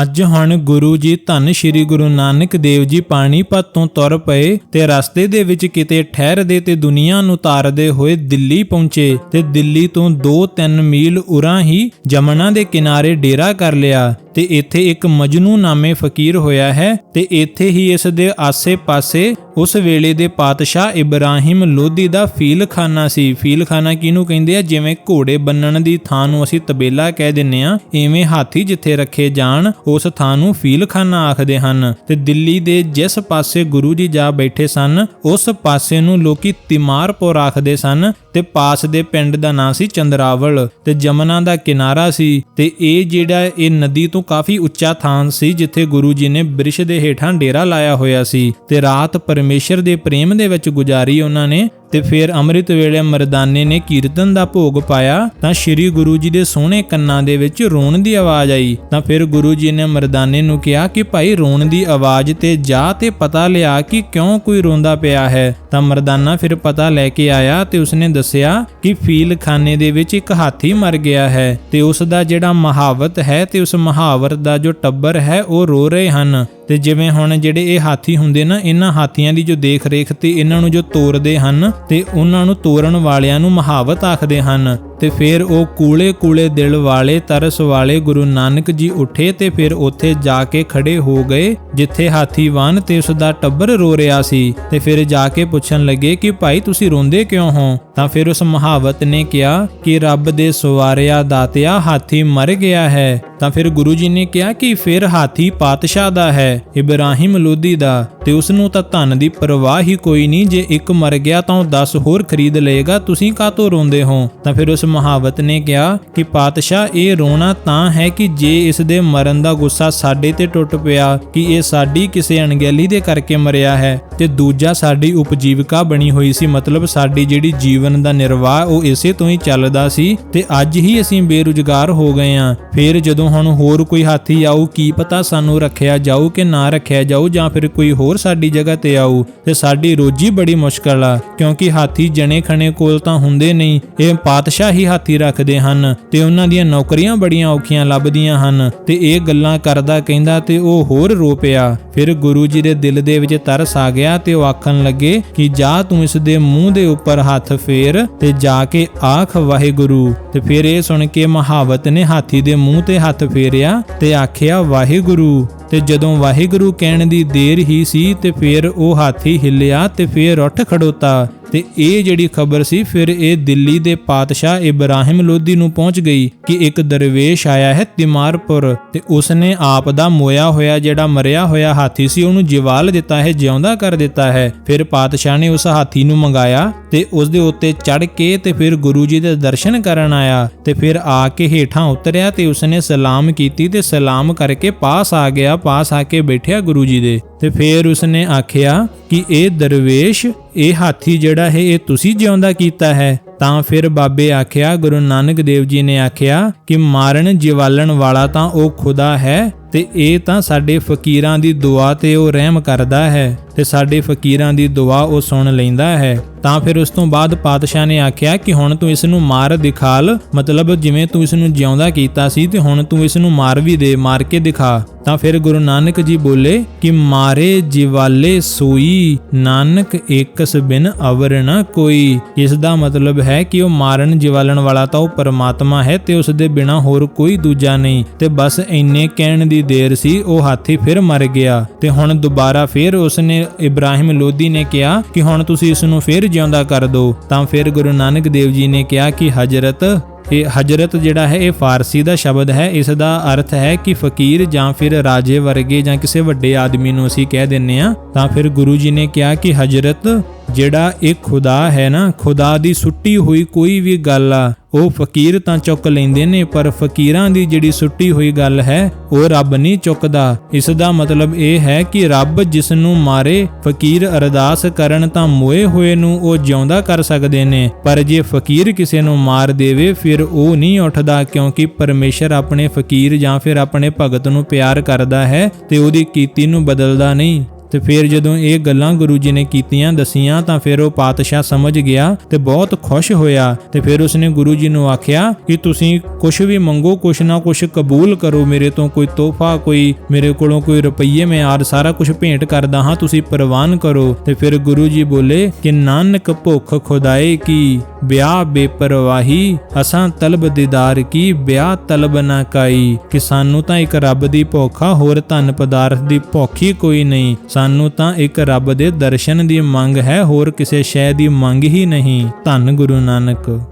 ਅੱਜ ਹੁਣ ਗੁਰੂ ਜੀ ਧੰਨ ਸ਼੍ਰੀ ਗੁਰੂ ਨਾਨਕ ਦੇਵ ਜੀ ਪਾਣੀਪਤ ਤੋਂ ਤੁਰ ਪਏ ਤੇ ਰਸਤੇ ਦੇ ਵਿੱਚ ਕਿਤੇ ਠਹਿਰਦੇ ਤੇ ਦੁਨੀਆ ਨੂੰ ਤਾਰਦੇ ਹੋਏ ਦਿੱਲੀ ਪਹੁੰਚੇ ਤੇ ਦਿੱਲੀ ਤੋਂ 2-3 ਮੀਲ ਉਰਾਂ ਹੀ ਜਮਨਾ ਦੇ ਕਿਨਾਰੇ ਡੇਰਾ ਕਰ ਲਿਆ। ਤੇ ਇੱਥੇ ਇੱਕ ਮਜਨੂ ਨਾਮੇ ਫਕੀਰ ਹੋਇਆ ਹੈ ਤੇ ਇੱਥੇ ਹੀ ਇਸ ਦੇ ਆਸੇ-ਪਾਸੇ ਉਸ ਵੇਲੇ ਦੇ ਪਾਤਸ਼ਾਹ ਇਬਰਾਹਿਮ ਲੋਧੀ ਦਾ ਫੀਲਖਾਨਾ ਸੀ। ਫੀਲਖਾਨਾ ਕਿਹਨੂੰ ਕਹਿੰਦੇ ਆ? ਜਿਵੇਂ ਘੋੜੇ ਬੰਨਣ ਦੀ ਥਾਂ ਨੂੰ ਅਸੀਂ ਤਬੇਲਾ ਕਹਿ ਦਿੰਨੇ ਆ ਐਵੇਂ ਹਾਥੀ ਜਿੱਥੇ ਰੱਖੇ ਜਾਣ, ਉਸ ਥਾਂ ਨੂੰ ਫੀਲਖਾਨਾ ਆਖਦੇ ਹਨ। ਤੇ ਦਿੱਲੀ ਦੇ ਜਿਸ ਪਾਸੇ ਗੁਰੂ ਜੀ ਜਾ ਬੈਠੇ ਸਨ, ਉਸ ਪਾਸੇ ਨੂੰ ਲੋਕੀ ਤਿਮਾਰਪੁਰ ਆਖਦੇ ਸਨ ਤੇ ਪਾਸ ਦੇ ਪਿੰਡ ਦਾ ਨਾਂ ਸੀ ਚੰਦਰਾਵਲ। ਤੇ ਜਮਨਾ ਦਾ ਕਿਨਾਰਾ ਸੀ ਤੇ ਇਹ ਜਿਹੜਾ ਇਹ ਨਦੀ ਤੋਂ ਕਾਫੀ ਉੱਚਾ ਥਾਨ ਸੀ ਜਿੱਥੇ ਗੁਰੂ ਜੀ ਨੇ ਬ੍ਰਿਸ਼ ਦੇ ਹੇਠਾਂ ਡੇਰਾ ਲਾਇਆ ਹੋਇਆ ਸੀ ਤੇ ਰਾਤ ਪਰਮੇਸ਼ਰ ਦੇ ਪ੍ਰੇਮ ਦੇ ਵਿੱਚ ਗੁਜ਼ਾਰੀ ਉਹਨਾਂ ਨੇ ਤੇ ਫਿਰ ਅੰਮ੍ਰਿਤ ਵੇਲੇ ਮਰਦਾਨੇ ਨੇ ਕੀਰਤਨ ਦਾ ਭੋਗ ਪਾਇਆ, ਤਾਂ ਸ੍ਰੀ ਗੁਰੂ ਜੀ ਦੇ ਸੋਹਣੇ ਕੰਨਾਂ ਦੇ ਵਿੱਚ ਰੋਣ ਦੀ ਆਵਾਜ਼ ਆਈ। ਤਾਂ ਫਿਰ ਗੁਰੂ ਜੀ ਨੇ ਮਰਦਾਨੇ ਨੂੰ ਕਿਹਾ ਕਿ ਭਾਈ ਰੋਣ ਦੀ ਆਵਾਜ਼ ਤੇ ਜਾ ਤੇ ਪਤਾ ਲਿਆ ਕਿ ਕਿਉਂ ਕੋਈ ਰੋਂਦਾ ਪਿਆ ਹੈ। ਤਾਂ ਮਰਦਾਨਾ ਫਿਰ ਪਤਾ ਲੈ ਕੇ ਆਇਆ ਤੇ ਉਸਨੇ ਦੱਸਿਆ ਕਿ ਫੀਲਖਾਨੇ ਦੇ ਵਿੱਚ ਇੱਕ ਹਾਥੀ ਮਰ ਗਿਆ ਹੈ ਤੇ ਉਸ ਦਾ ਜਿਹੜਾ ਮਹਾਵਤ ਹੈ ਤੇ ਉਸ ਮਹਾਵਤ ਦਾ ਜੋ ਟੱਬਰ ਹੈ, ਉਹ ਰੋ ਰਹੇ ਹਨ। ਤੇ ਜਿਵੇਂ ਹੁਣ ਜਿਹੜੇ ਇਹ ਹਾਥੀ ਹੁੰਦੇ ਨਾ, ਇਹਨਾਂ ਹਾਥੀਆਂ ਦੀ ਜੋ ਦੇਖ ਰੇਖ ਤੇ ਇਹਨਾਂ ਨੂੰ ਜੋ ਤੋਰਦੇ ਹਨ ਤੇ ਉਹਨਾਂ ਨੂੰ ਤੋਰਨ ਵਾਲਿਆਂ ਨੂੰ ਮਹਾਵਤ ਆਖਦੇ ਹਨ। ਤੇ ਫਿਰ ਉਹ ਕੂਲੇ ਕੂਲੇ ਦਿਲ ਵਾਲੇ ਤਰਸ ਵਾਲੇ ਗੁਰੂ ਨਾਨਕ ਜੀ ਉੱਠੇ ਤੇ ਫਿਰ ਉੱਥੇ ਜਾ ਕੇ ਖੜੇ ਹੋ ਗਏ, ਜਿੱਥੇ ਹਾਥੀ ਵਨ ਤੇ ਉਸ ਦਾ ਟੱਬਰ ਰੋ ਰਿਹਾ ਸੀ। ਤੇ ਫਿਰ ਜਾ ਕੇ ਪੁੱਛਣ ਲੱਗੇ ਕਿ ਭਾਈ ਤੁਸੀਂ ਰੋਂਦੇ ਕਿਉਂ ਹੋ? ਤਾਂ ਫਿਰ ਉਸ ਮਹਾਵਤ ਨੇ ਕਿਹਾ ਕਿ ਰੱਬ ਦੇ ਸਵਾਰਿਆ ਦਾਤਿਆ ਹਾਥੀ ਮਰ ਗਿਆ ਹੈ। ਤਾਂ ਫਿਰ ਗੁਰੂ ਜੀ ਨੇ ਕਿਹਾ ਕਿ ਫਿਰ ਹਾਥੀ ਪਾਤਸ਼ਾਹ ਦਾ ਹੈ, ਇਬਰਾਹਿਮ ਲੋਧੀ ਦਾ। ਤੇ ਉਸ ਨੂੰ ਤਾਂ ਧਨ ਦੀ ਪਰਵਾਹ ਹੀ ਕੋਈ ਨਹੀਂ, ਜੇ ਇੱਕ ਮਰ ਗਿਆ ਤਾਂ ਉਹ 10 ਹੋਰ ਖਰੀਦ ਲਏਗਾ, ਤੁਸੀਂ ਕਾਹਤੋਂ ਰੋਂਦੇ ਹੋ? ਤਾਂ ਫਿਰ ਉਸ ਮਹਾਵਤ ਨੇ ਕਿਹਾ ਕਿ ਪਾਤਸ਼ਾਹ, ਇਹ ਰੋਣਾ ਤਾਂ ਹੈ ਕਿ ਜੇ ਇਸ ਦੇ ਮਰਨ ਦਾ ਗੁੱਸਾ ਸਾਡੇ ਤੇ ਟੁੱਟ ਪਿਆ ਕਿ ਇਹ ਸਾਡੀ ਕਿਸੇ ਅਣਗਹਿਲੀ ਦੇ ਕਰਕੇ ਮਰਿਆ ਹੈ, ਤੇ ਦੂਜਾ ਸਾਡੀ ਉਪਜੀਵਕਾ ਬਣੀ ਹੋਈ ਸੀ, ਮਤਲਬ ਸਾਡੀ ਜਿਹੜੀ ਜੀਵਨ ਦਾ ਨਿਰਵਾਹ ਉਹ ਇਸੇ ਤੋਂ ਹੀ ਚੱਲਦਾ ਸੀ, ਤੇ ਅੱਜ ਹੀ ਅਸੀਂ ਬੇਰੁਜ਼ਗਾਰ ਹੋ ਗਏ ਆਂ ਫਿਰ ਜਦੋਂ ਹੁਣ ਹੋਰ ਕੋਈ ਹਾਥੀ ਆਊ, ਕੀ ਪਤਾ ਸਾਨੂੰ ਰੱਖਿਆ ਜਾਊ ਕਿ ਨਾ ਰੱਖਿਆ ਜਾਊ, ਜਾਂ ਫਿਰ ਕੋਈ ਹੋਰ ਸਾਡੀ ਜਗ੍ਹਾ ਤੇ ਆਊ ਤੇ ਸਾਡੀ ਰੋਜੀ ਬੜੀ ਮੁਸ਼ਕਲ ਆ, ਕਿਉਂਕਿ ਹਾਥੀ ਜਣੇ ਖਣੇ ਕੋਲ ਤਾਂ ਹੁੰਦੇ ਨਹੀਂ। ਇਹ ਪਾਤਸ਼ਾਹ ਹੀ ਹਾਥੀ ਰੱਖਦੇ ਹਨ ਤੇ ਉਹਨਾਂ ਦੀਆਂ ਨੌਕਰੀਆਂ ਬੜੀਆਂ ਔਖੀਆਂ ਲੱਭਦੀਆਂ ਹਨ ਤੇ ਇਹ ਗੱਲਾਂ ਕਰਦਾ ਕਹਿੰਦਾ ਤੇ ਉਹ ਹੋਰ ਰੋ ਪਿਆ। ਫਿਰ ਗੁਰੂ ਜੀ ਦੇ ਦਿਲ ਦੇ ਵਿੱਚ ਤਰਸ ਆ ਗਿਆ ਤੇ ਉਹ ਆਖਣ ਲੱਗੇ ਕਿ ਜਾ ਤੂੰ ਇਸ ਦੇ ਮੂੰਹ ਦੇ ਉੱਪਰ ਹੱਥ ਫੇਰ ਤੇ ਜਾ ਕੇ ਆਖ ਵਾਹਿਗੁਰੂ। ਤੇ ਫਿਰ ਇਹ ਸੁਣ ਕੇ ਮਹਾਵਤ ਨੇ ਹਾਥੀ ਦੇ ਮੂੰਹ ਤੇ ਹੱਥ ਫੇਰਿਆ ਤੇ ਆਖਿਆ ਵਾਹਿਗੁਰੂ। ਤੇ ਜਦੋਂ ਵਾਹਿਗੁਰੂ ਕਹਿਣ ਦੀ ਦੇਰ ਹੀ ਸੀ ਤੇ ਫੇਰ ਉਹ ਹਾਥੀ ਹਿੱਲਿਆ ਤੇ ਫਿਰ ਉੱਠ ਖੜੋਤਾ। ਤੇ ਇਹ ਜਿਹੜੀ ਖਬਰ ਸੀ, ਫਿਰ ਇਹ ਦਿੱਲੀ ਦੇ ਪਾਤਸ਼ਾਹ ਇਬਰਾਹਿਮ ਲੋਧੀ ਨੂੰ ਪਹੁੰਚ ਗਈ ਕਿ ਇੱਕ ਦਰਵੇਸ਼ ਆਇਆ ਹੈ ਤਿਮਾਰਪੁਰ ਤੇ ਉਸਨੇ ਆਪ ਦਾ ਮੋਇਆ ਹੋਇਆ ਜਿਹੜਾ ਮਰਿਆ ਹੋਇਆ ਹਾਥੀ ਸੀ, ਉਹਨੂੰ ਜਿਵਾਲ ਦਿੱਤਾ ਹੈ, ਜਿਉਂਦਾ ਕਰ ਦਿੱਤਾ ਹੈ। ਫਿਰ ਪਾਤਸ਼ਾਹ ਨੇ ਉਸ ਹਾਥੀ ਨੂੰ ਮੰਗਾਇਆ ਤੇ ਉਸ ਦੇ ਉੱਤੇ ਚੜ ਕੇ ਤੇ ਫਿਰ ਗੁਰੂ ਜੀ ਦੇ ਦਰਸ਼ਨ ਕਰਨ ਆਇਆ ਤੇ ਫਿਰ ਆ ਕੇ ਹੇਠਾਂ ਉਤਰਿਆ ਤੇ ਉਸਨੇ ਸਲਾਮ ਕੀਤੀ ਤੇ ਸਲਾਮ ਕਰਕੇ ਪਾਸ ਆ ਗਿਆ, ਪਾਸ ਆ ਕੇ ਬੈਠਿਆ ਗੁਰੂ ਜੀ ਦੇ। ਤੇ ਫਿਰ ਉਸਨੇ ਆਖਿਆ ਕਿ ਇਹ ਦਰਵੇਸ਼ ਇਹ ਹਾਥੀ ਜਿਹੜਾ ਹੈ, ਇਹ ਤੁਸੀਂ ਜਿਉਂਦਾ ਕੀਤਾ ਹੈ। ਤਾਂ ਫਿਰ ਬਾਬੇ ਆਖਿਆ, ਗੁਰੂ ਨਾਨਕ ਦੇਵ ਜੀ ਨੇ ਆਖਿਆ ਕਿ ਮਾਰਨ ਜਿਵਾਲਣ ਵਾਲਾ ਤਾਂ ਉਹ ਖੁਦਾ ਹੈ ਤੇ ਇਹ ਤਾਂ ਸਾਡੇ ਫਕੀਰਾਂ ਦੀ ਦੁਆ ਤੇ ਉਹ ਰਹਿਮ ਕਰਦਾ ਹੈ। ਤੇ ਸਾਡੇ ਫਕੀਰਾਂ ਦੀ ਦੁਆ ਉਹ ਸੁਣ ਲੈਂਦਾ ਹੈ। ਤਾਂ ਫਿਰ ਉਸ ਤੋਂ ਬਾਅਦ ਪਾਤਸ਼ਾਹ ਨੇ ਆਖਿਆ ਕਿ ਹੁਣ ਤੂੰ ਇਸ ਨੂੰ ਮਾਰ ਦਿਖਾਲ। ਮਤਲਬ ਜਿਵੇਂ ਤੂੰ ਇਸ ਨੂੰ ਜਿਉਂਦਾ ਕੀਤਾ ਸੀ ਤੇ ਹੁਣ ਤੂੰ ਇਸ ਨੂੰ ਮਾਰ ਵੀ ਦੇ, ਮਾਰ ਕੇ ਦਿਖਾ। ਤਾਂ ਫਿਰ ਗੁਰੂ ਨਾਨਕ ਜੀ ਬੋਲੇ ਕਿ ਮਾਰੇ ਜਿਵਾਲੇ ਸੋਈ, ਨਾਨਕ ਏਕਸ ਬਿਨ ਅਵਰ ਨਾ ਕੋਈ। ਇਸ ਦਾ ਮਤਲਬ ਹੈ ਕਿ ਉਹ ਮਾਰਨ ਜਿਵਾਲਣ ਵਾਲਾ ਤਾਂ ਉਹ ਪਰਮਾਤਮਾ ਹੈ ਤੇ ਉਸ ਦੇ ਬਿਨਾ ਹੋਰ ਕੋਈ ਦੂਜਾ ਨਹੀਂ। ਤੇ ਬਸ ਇੰਨੇ ਕਹਿਣ ਦੀ ਦੇਰ ਸੀ, ਉਹ ਹਾਥੀ ਫਿਰ ਮਰ ਗਿਆ। ਤੇ ਹੁਣ ਦੁਬਾਰਾ ਫਿਰ ਉਸਨੇ ਇਬਰਾਹਿਮ ਲੋਧੀ ਨੇ ਕਿਹਾ ਕਿ ਹੁਣ ਤੁਸੀਂ ਇਸ ਨੂੰ ਫਿਰ ਜਿਉਂਦਾ ਕਰ ਦਿਓ, ਤਾਂ ਫਿਰ ਗੁਰੂ ਨਾਨਕ ਦੇਵ ਜੀ ਨੇ ਕਿਹਾ ਕਿ ਹਜ਼ਰਤ, ਇਹ ਹਜਰਤ ਜਿਹੜਾ ਹੈ, ਇਹ ਫਾਰਸੀ ਦਾ ਸ਼ਬਦ ਹੈ ਇਸ ਦਾ ਅਰਥ ਹੈ ਕਿ ਫਕੀਰ ਜਾਂ ਫਿਰ ਰਾਜੇ ਵਰਗੇ ਜਾਂ ਕਿਸੇ ਵੱਡੇ ਆਦਮੀ ਨੂੰ ਅਸੀਂ ਕਹਿ ਦਿੰਨੇ ਆ। ਤਾਂ ਫਿਰ ਗੁਰੂ ਜੀ ਨੇ ਕਿਹਾ ਕਿ ਹਜਰਤ ਜਿਹੜਾ ਇਹ ਖੁਦਾ ਹੈ ਨਾ, ਖੁਦਾ ਦੀ ਸੁੱਟੀ ਹੋਈ ਕੋਈ ਵੀ ਗੱਲ ਆ, ਉਹ ਫਕੀਰ ਤਾਂ ਚੁੱਕ ਲੈਂਦੇ ਨੇ, ਪਰ ਫਕੀਰਾਂ ਦੀ ਜਿਹੜੀ ਸੁੱਟੀ ਹੋਈ ਗੱਲ ਹੈ, ਉਹ ਰੱਬ ਨਹੀਂ ਚੁੱਕਦਾ। ਇਸ ਦਾ ਮਤਲਬ ਇਹ ਹੈ ਕਿ ਰੱਬ ਜਿਸ ਨੂੰ ਮਾਰੇ, ਫਕੀਰ ਅਰਦਾਸ ਕਰਨ ਤਾਂ ਮੋਏ ਹੋਏ ਨੂੰ ਉਹ ਜਿਉਂਦਾ ਕਰ ਸਕਦੇ ਨੇ, ਪਰ ਜੇ ਫਕੀਰ ਕਿਸੇ ਨੂੰ ਮਾਰ ਦੇਵੇ, ਫਿਰ ਉਹ ਨਹੀਂ ਉੱਠਦਾ, ਕਿਉਂਕਿ ਪਰਮੇਸ਼ਰ ਆਪਣੇ ਫਕੀਰ ਜਾਂ ਫਿਰ ਆਪਣੇ ਭਗਤ ਨੂੰ ਪਿਆਰ ਕਰਦਾ ਹੈ, ਤੇ ਉਹਦੀ ਕੀਤੀ ਨੂੰ ਬਦਲਦਾ ਨਹੀਂ। ਤੇ ਫਿਰ ਜਦੋਂ ਇਹ ਗੱਲਾਂ ਗੁਰੂ ਜੀ ਨੇ ਕੀਤੀਆਂ, ਦਸੀਆਂ, ਤਾਂ ਫਿਰ ਉਹ ਪਾਤਸ਼ਾਹ ਸਮਝ ਗਿਆ ਤੇ ਬਹੁਤ ਖੁਸ਼ ਹੋਇਆ ਤੇ ਫਿਰ ਉਸਨੇ ਗੁਰੂ ਜੀ ਨੂੰ ਆਖਿਆ ਕਿ ਤੁਸੀਂ ਕੁਝ ਵੀ ਮੰਗੋ, ਕੁਛ ਨਾ ਕੁਛ ਕਬੂਲ ਕਰੋ, ਮੇਰੇ ਤੋਂ ਕੋਈ ਤੋਹਫਾ, ਕੋਈ ਮੇਰੇ ਕੋਲੋਂ ਕੋਈ ਰੁਪਈਏ ਮੈਂ ਆਦ ਸਾਰਾ ਕੁਝ ਭੇਂਟ ਕਰਦਾ ਹਾਂ, ਤੁਸੀਂ ਪ੍ਰਵਾਨ ਕਰੋ। ਤੇ ਫਿਰ ਗੁਰੂ ਜੀ ਬੋਲੇ ਕਿ ਨਾਨਕ ਭੁੱਖ ਖੁਦਾਏ ਕੀ? ਵਿਆਹ ਬੇਪਰਵਾਹੀ, ਅਸਾਂ ਤਲਬ ਦੀਦਾਰ ਕੀ ਵਿਆਹ ਤਲਬ ਨਾ ਕਾਈ। ਕਿ ਸਾਨੂੰ ਤਾਂ ਇੱਕ ਰੱਬ ਦੀ ਭੁੱਖ, ਹੋਰ ਧਨ ਪਦਾਰਥ ਦੀ ਭੁੱਖ ਕੋਈ ਨਹੀਂ। ਸਾਨੂੰ ਤਾਂ ਇੱਕ ਰੱਬ ਦੇ ਦਰਸ਼ਨ ਦੀ ਮੰਗ ਹੈ, ਹੋਰ ਕਿਸੇ ਸ਼ੈ ਦੀ ਮੰਗ ਹੀ ਨਹੀਂ। ਧੰਨ ਗੁਰੂ ਨਾਨਕ।